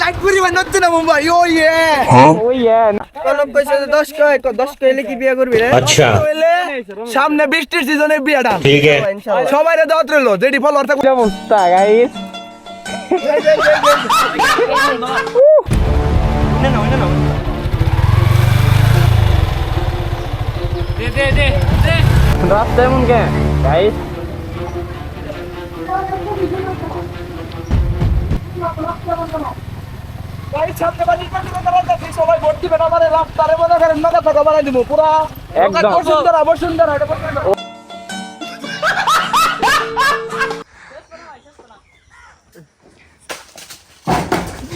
Light পরিবার নতুন না মুম্বাই ও ইয়ে। ওই ইয়ে কলম কইছে যে 10 কয় 10 কইলে কি বিয়ে করবি রে? আচ্ছা। সামনে বৃষ্টির সিজনে বিয়েটা। ঠিক আছে। সবাই রে দাওয়াত রইল যেটি ফলোয়ার থাকবে কি অবস্থা গাইস এমন কেন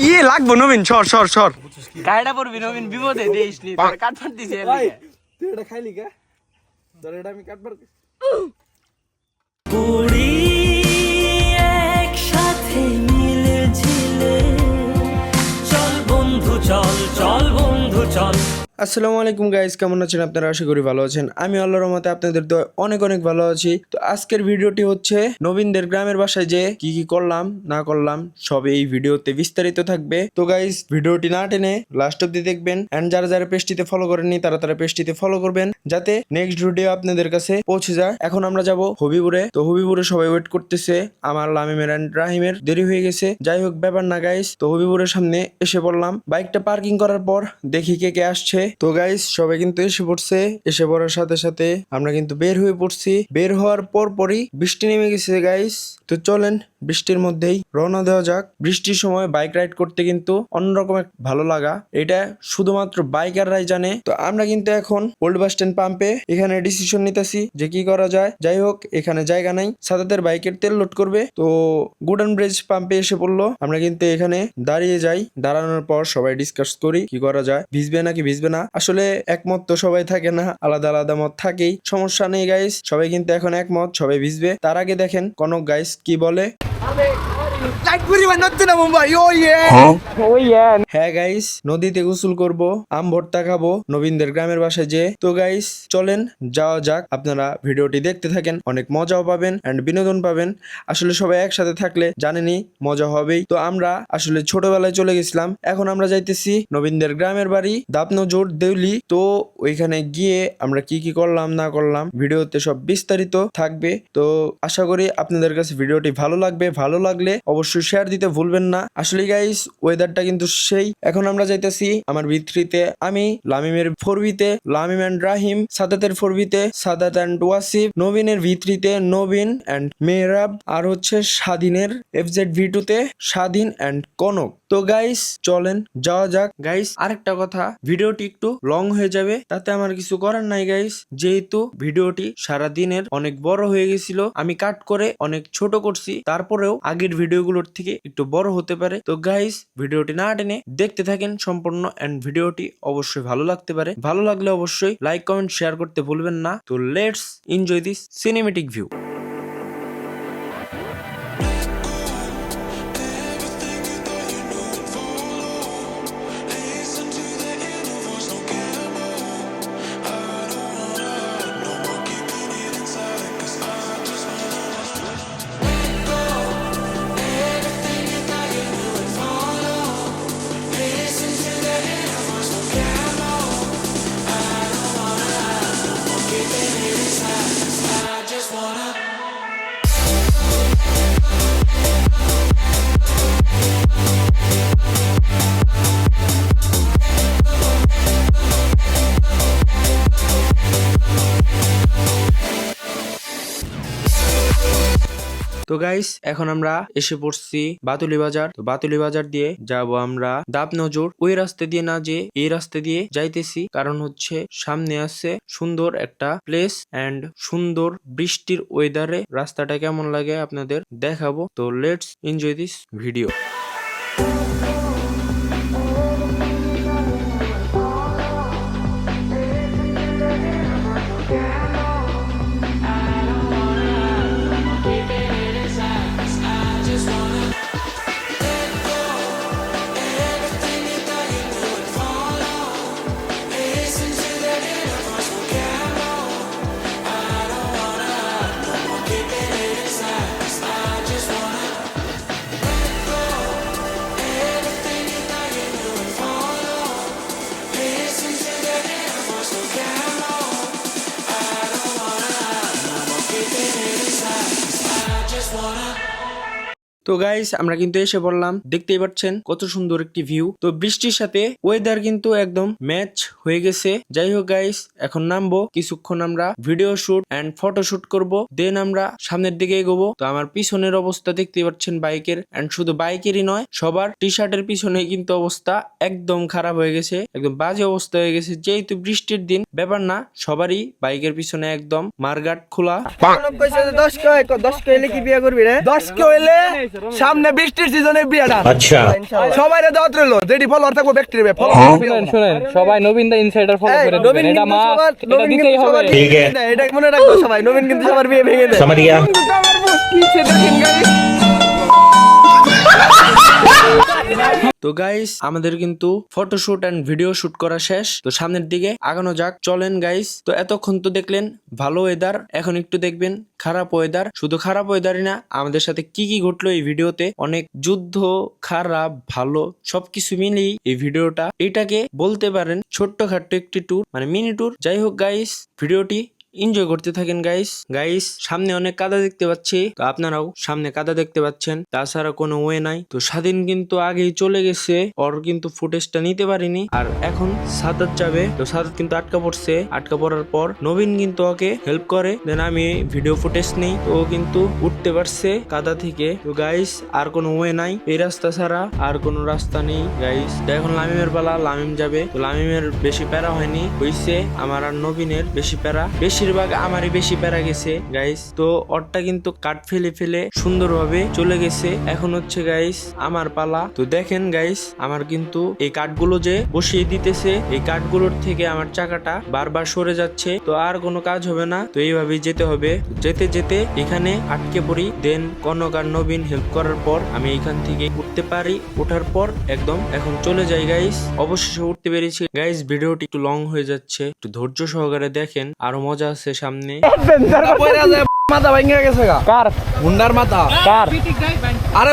ইয়ে লাগবো নবীন সর সর সর। গাড়িটা পড়বি নবীন বিপদে দেইস নি তোর কাটফাট দিছে এটা খাইলি কে? তোর এটা আমি কাটবার চল চল বন্ধু চল। আসসালামু আলাইকুম গাইস কেমন আছেন আপনারা? আশা করি ভালো আছেন। আমি আল্লাহর রহমতে আপনাদের তো অনেক অনেক ভালো আছি। তো আজকের ভিডিওটি হচ্ছে নবীনদের গ্রামের বাসায় যে কি কি করলাম, না করলাম, সব এই ভিডিওতে বিস্তারিত থাকবে। তো গাইস ভিডিওটি না টেনে লাস্ট অব্দি দেখবেন। এন্ড যারা যারা পেজটিতে ফলো করেননি, তারা তারা পেজটিতে ফলো করবেন। যাতে নেক্সট ভিডিও আপনাদের কাছে পৌঁছে যায়। এখন আমরা যাব হবিপুরে। তো হবিপুরে সবাই ওয়েট করতেছে। আমার লামিমের এন্ড রাহিমের। দেরি হয়ে গেছে। যাই হোক, ব্যাপার না গাইস তো হবিপুরের সামনে এসে পড়লাম। বাইকটা পার্কিং করার পর দেখি কে কে আসছে। তো গাইস সবাই কিন্তু এসে পড়ছে। এসে পড়ার সাথে সাথে আমরা কিন্তু বের হয়ে পড়ছি। বের হওয়ার পর পরই বৃষ্টি নেমে গেছে গাইস তো চলেন, বৃষ্টির মধ্যেই রওনা দেওয়া যাক। বৃষ্টির সময় বাইক রাইড করতে কিন্তু অন্যরকম এক ভালো লাগা। এটা শুধুমাত্র বাইকাররাই জানে। তো আমরা কিন্তু এখন ওল্ড বাস স্ট্যান্ড পাম্পে এখানে ডিসিশন নিতেছি যে কি করা যায়। যাই হোক, এখানে জায়গা নাই। সাদাতের বাইকের তেল লোড করবে। তো গুডন ব্রিজ পাম্পে এসে পড়ল। আমরা কিন্তু এখানে দাঁড়িয়ে যাই। দাঁড়ানোর পর সবাই ডিসকাস করি কি করা যায়। ভিজবে নাকি ভিজবে না। আসলে একমত তো সবাই থাকে না, আলাদা আলাদা মত থাকেই। সমস্যা নেই গাইস সবাই কিন্তু এখন একমত, সবাই ভিজবে। তার আগে দেখেন, কনক গাইস কি বলে? হ্যাঁ গাইস নদীতে গোসল করব আম ভর্তা খাব নবীনদের গ্রামের বাসায় যে তো গাইস চলেন যাওয়া যাক। আপনারা ভিডিওটি দেখতে থাকেন অনেক মজাও পাবেন এন্ড বিনোদন পাবেন। আসলে সবাই একসাথে থাকলে জানেনই মজা হবেই। তো আমরা আসলে ছোটবেলায় চলে গেছিলাম। এখন আমরা যাইতেছি নবীনদের গ্রামের বাড়ি দাপনজোর দেউলি। তো ওইখানে গিয়ে আমরা কি কি করলাম না করলাম ভিডিওতে সব বিস্তারিত থাকবে। তো আশা করি আপনাদের কাছে ভিডিওটি ভালো লাগবে। ভালো লাগলে অবশ্যই শেয়ার দিতে ভুলবেন না। আসলে গাইস ওয়েদারটা কিন্তু সেই। এখন আমরা যাইতেছি আমার ভিত্রিতে। আমি লামিমের ফোরবিতে, লামিম অ্যান্ড রাহিম, সাদাতের ফোরবিতে, সাদাত অ্যান্ড ওয়াসিফ, নবীনের ভিত্রিতে, নবীন অ্যান্ড মেহরাব, আর হচ্ছে স্বাধীনের এফজেড ভিটুতে স্বাধীন অ্যান্ড কনক। তো গাইস চলেন, যাওয়া যাক। গাইস আরেকটা কথা, ভিডিওটি একটু লং হয়ে যাবে, তাতে আমার কিছু করার নাই গাইস যেহেতু ভিডিওটি সারা দিনের অনেক বড় হয়ে গেছিল, আমি কাট করে অনেক ছোট করছি, তারপরেও আগের ভিডিওগুলোর থেকে একটু বড় হতে পারে। তো গাইস ভিডিওটি না টেনে দেখতে থাকেন সম্পূর্ণ এন্ড ভিডিওটি অবশ্যই ভালো লাগতে পারে। ভালো লাগলে অবশ্যই লাইক কমেন্ট শেয়ার করতে ভুলবেন না। তো let's enjoy this cinematic view I just wanna তো গাইস এখন আমরা এসে পড়ছি বাতুলি বাজার। তো বাতুলি বাজার দিয়ে যাব আমরা দাব নজর ওই রাস্তা দিয়ে না যে এই রাস্তা দিয়ে যাইতেছি। কারণ হচ্ছে সামনে আছে সুন্দর একটা প্লেস এন্ড সুন্দর বৃষ্টির ওয়েদারে রাস্তাটা কেমন লাগে আপনাদের দেখাবো। তো let's enjoy this video wanna তো গাইস আমরা কিন্তু এসে পড়লাম। দেখতেই পাচ্ছেন কত সুন্দর একটি ভিউ তো বৃষ্টির সাথে ওয়েদার কিন্তু একদম ম্যাচ হয়ে গেছে। যাই হোক গাইস এখন নামবো। কিছুক্ষণ আমরা video shoot and photo shoot করব। দেন আমরা সামনের দিকে এগোবো। তো আমার পিছনের অবস্থা দেখতে পাচ্ছেন বাইকের। এন্ড শুধু বাইকেরই নয় সবার টি শার্টের পিছনে কিন্তু অবস্থা একদম খারাপ হয়ে গেছে। একদম বাজে অবস্থা হয়ে গেছে। যেহেতু বৃষ্টির দিন ব্যাপার না সবারই বাইকের পিছনে একদম মারগাট খোলা। দশ কয় দশ কইলে কি বিয়ে করবি রে? দশ কে হইলে সামনে বৃষ্টির সিজনে বিয়েটা। আচ্ছা। সবাই রে দাওয়াত রইল। রেডি ফলোয়ার থাকব ব্যক্তির বে হ্যাঁ? শুনেন শুনেন সবাই নবীন দা ইনসাইডার ফলো করে নবীন এটা মা এটা দিতেই হবে। ঠিক আছে। এটা মনে রাখব সবাই নবীন কিন্তু সবার বিয়ে ভেঙে দেয়। সামারিয়া। কি সেটা গাইস তো গাইস আমাদের কিন্তু ফটোশুট এন্ড ভিডিও শুট করা শেষ। তো সামনের দিকে আগানো যাক। চলেন গাইস তো এতক্ষণ তো দেখলেন ভালো ওয়েদার এখন একটু দেখবেন খারাপ ওয়েদার শুধু খারাপ ওয়েদারই না, আমাদের সাথে কি কি ঘটলো এই ভিডিওতে? অনেক যুদ্ধ, খারাপ, ভালো, সবকিছু মিলিয়ে এই ভিডিওটা। এটাকে বলতে পারেন ছোট্ট ছোট্টখাট্ট একটি ট্যুর মানে মিনি ট্যুর যাই হোক গাইস ভিডিওটি এনজয় করতে থাকেন গাইস গাইস সামনে অনেক কাদা দেখতে পাচ্ছি। তো আপনারাও সামনে কাদা দেখতে পাচ্ছেন। তাছাড়া কোনো ওয়ে নাই। তো স্বাধীন কিন্তু আগেই চলে গেছে। ওর কিন্তু ফুটেজটা নিতে পারিনি। আর এখন সাদাত যাবে। তো সাদাত কিন্তু আটকা পড়ছে। আটকা পড়ার পর নবীন কিন্তু ওকে হেল্প করে। দেন আমি ভিডিও ফুটেজ নেই। ও কিন্তু উঠতে পারছে কাদা থেকে। তো গাইস আর কোনো ওয়ে নাই। এই রাস্তা ছাড়া আর কোনো রাস্তা নেই গাইস তো এখন লামিমের পালা। লামিম যাবে। তো লামিমের বেশি প্যারা হয়নি। হইছে আমার আর নবীনের বেশি প্যারা। বেশিরভাগ আমারই বেশি প্যারা গেছে গাইস তো ওরটা কিন্তু কাট ফেলে ফেলে সুন্দরভাবে চলে গেছে। এখন হচ্ছে গাইস আমার পালা। তো দেখেন গাইস আমার কিন্তু এই কাঠগুলো যে বসিয়ে দিতেছে, এই কাঠগুলোর থেকে আমার চাকাটা বারবার সরে যাচ্ছে। তো আর কোনো কাজ হবে না। তো এইভাবেই যেতে হবে। যেতে যেতে এখানে আটকে পড়ি। দেন কনক আর নবীন হেল্প করার পর আমি এখান থেকে উঠতে পারি। ওঠার পর একদম এখন চলে যাই গাইস অবশেষে উঠতে পেরেছি। গাইস ভিডিওটি একটু লং হয়ে যাচ্ছে। একটু ধৈর্য সহকারে দেখেন। আরও মজা আছে সামনে। মাথা ভেঙে গেছে গা। কার? হুন্ডার মাথা। কার? আরে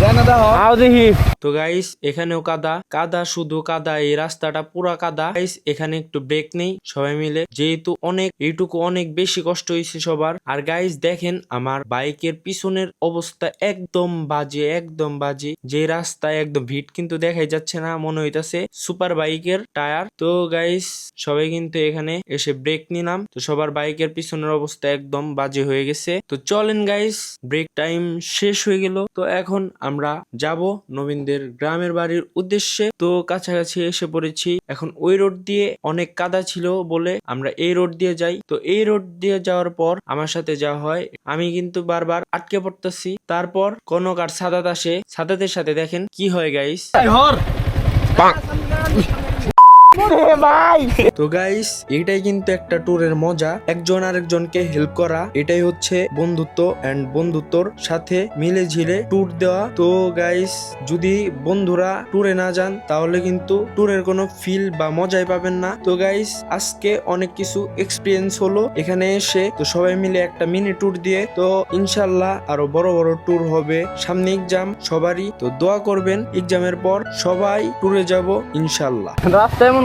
আও দেখি তো গাইস এখানেও কাদা। কাদা শুধু কাদা এই রাস্তাটা পুরা কাদা। গাইস এখানে একটু ব্রেক নেই সবাই মিলে। যেহেতু অনেক এইটুকু অনেক বেশি কষ্ট হয়েছে সবার। আর গাইস দেখেন আমার বাইকের পিছনের অবস্থা একদম বাজে একদম বাজে। যে রাস্তায় একদম ভিড় কিন্তু দেখাই যাচ্ছে না মনে হইতাছে সুপার বাইকের টায়ার। তো গাইস সবাই কিন্তু এখানে এসে ব্রেক নিলাম। তো সবার বাইকের পিছনের অবস্থা একদম বাজে হয়ে গেছে। তো চলেন গাইস ব্রেক টাইম শেষ হয়ে গেল। তো এখন আমরা যাব নবীনদের গ্রামের বাড়ির উদ্দেশ্যে। তো কাছাকাছি এসে পড়েছি। এখন ওই রোড দিয়ে অনেক কাদা ছিল বলে আমরা এই রোড দিয়ে যাই। তো এই রোড দিয়ে যাওয়ার পর আমার সাথে যাওয়া হয় আমি কিন্তু বারবার আটকে পড়তেছি। তারপর কনক আর সাদাত আসে। সাদাতের সাথে দেখেন কি হয় গাইস তো গাইস এটাই কিন্তু একটা ট্যুরের মজা। একজন আরেকজনকে হেল্প করা এটাই হচ্ছে বন্ধুত্ব এন্ড বন্ধুত্বর সাথে মিলে ঝিলে ট্যুর দেওয়া। তো গাইস যদি বন্ধুরা ট্যুরে না যান তাহলে কিন্তু ট্যুরের কোনো ফিল বা মজাই পাবেন না। তো গাইস আজকে অনেক কিছু এক্সপিরিয়েন্স হলো এখানে এসে। তো সবাই মিলে একটা মিনি ট্যুর দিয়ে তো ইনশাল্লাহ আরও বড় বড় ট্যুর হবে। সামনে এক্সাম সবারই। তো দোয়া করবেন এক্সামের পর সবাই ট্যুরে যাব ইনশাল্লাহ। রাস্তা এমন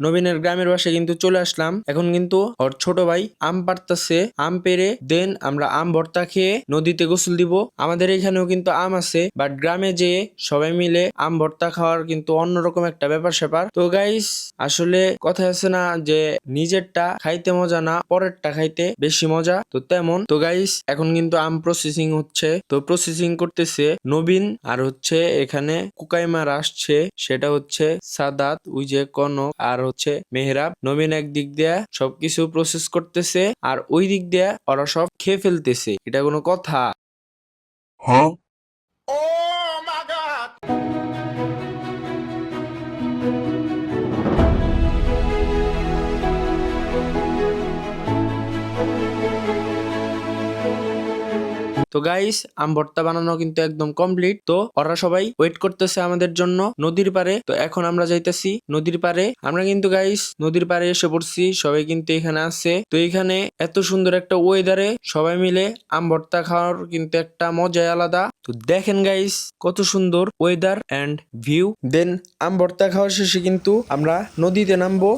নবীনের গ্রামের বাসে কিন্তু চলে আসলাম। এখন কিন্তু ওর ছোট ভাই আম পারতাছে আম পেরে দেন আমরা আম ভর্তা খেয়ে নদীতে গোসল দিব। আমাদের এখানেও কিন্তু আম আছে বাট গ্রামে যে সবাই মিলে আম ভর্তা খাওয়ার কিন্তু অন্যরকম একটা ব্যাপার স্যাপার। তো গাইস আসলে কথা আছে না যে নিজেরটা খাইতে মজা না পরেরটা খাইতে বেশি মজা, তো তেমন। তো গাইস এখন কিন্তু আম প্রসেসিং হচ্ছে। তো প্রসেসিং করতেছে নবীন, আর হচ্ছে এখানে কুকাইমার আসছে। সেটা হচ্ছে সাদাত, ওই যে কনক, আর হচ্ছে মেহরাব। নবীন এক দিক দিয়ে সবকিছু প্রসেস করতেছে আর ওই দিক দিয়ে ওরা সব খেয়ে ফেলতেছে। এটা কোনো কথা। তো গাইস আম ভর্তা বানানো কিন্তু একদম কমপ্লিট তো ওরা সবাই ওয়েট করতেছে আমাদের জন্য নদীর পারে তো এখন আমরা যাইতেছি নদীর পারে আমরা কিন্তু গাইস নদীর পারে এসে পড়ছি। সবাই কিন্তু এখানে আছে। তো এখানে এত সুন্দর একটা ওয়েদারে সবাই মিলে আম ভর্তা খাওয়ার কিন্তু একটা মজাই আলাদা। তো দেখেন গাইস কত সুন্দর ওয়েদার এন্ড ভিউ দেন আম ভর্তা খাওয়া শেষে কিন্তু আমরা নদীতে নামবো।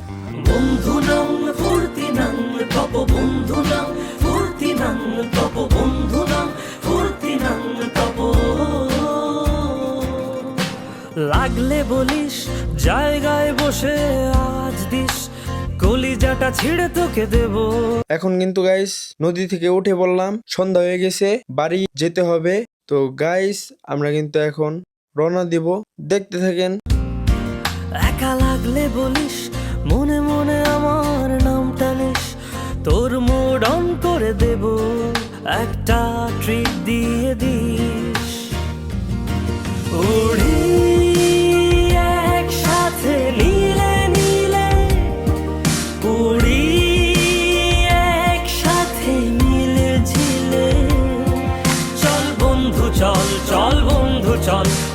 লাগলে বলিস জায়গায় বসে আজ দিস কলিজাটা ছিঁড়ে তোকে দেবো। এখন কিন্তু গাইস নদী থেকে উঠে বললাম সন্ধ্যা হয়ে গেছে বাড়ি যেতে হবে। তো গাইস আমরা কিন্তু এখন রওনা দিব দেখতে থাকেন। একা লাগলে বলিস মনে মনে আমার নাম টানিস তোর মোড় অন করে দেব। একটা ট্রিট দিয়ে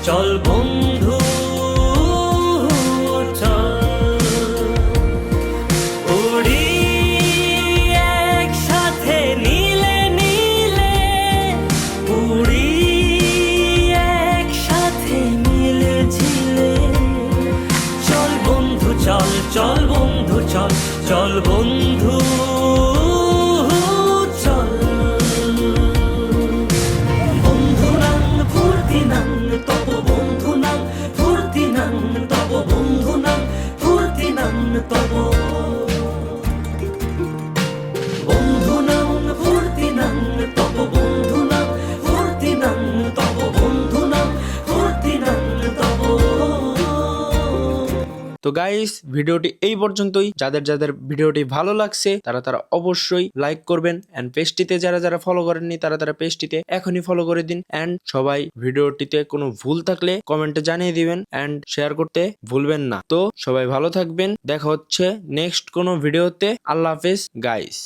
চল তো গাইস ভিডিওটি এই পর্যন্তই। যাদের যাদের ভিডিওটি ভালো লাগছে, তারা তারা অবশ্যই লাইক করবেন অ্যান্ড পেজটিতে যারা যারা ফলো করেননি, তারা তারা পেজটিতে এখনই ফলো করে দিন অ্যান্ড সবাই ভিডিওটিতে কোনো ভুল থাকলে কমেন্টে জানিয়ে দিবেন অ্যান্ড শেয়ার করতে ভুলবেন না। তো সবাই ভালো থাকবেন, দেখা হচ্ছে নেক্সট কোনো ভিডিওতে আল্লাহ হাফেজ গাইস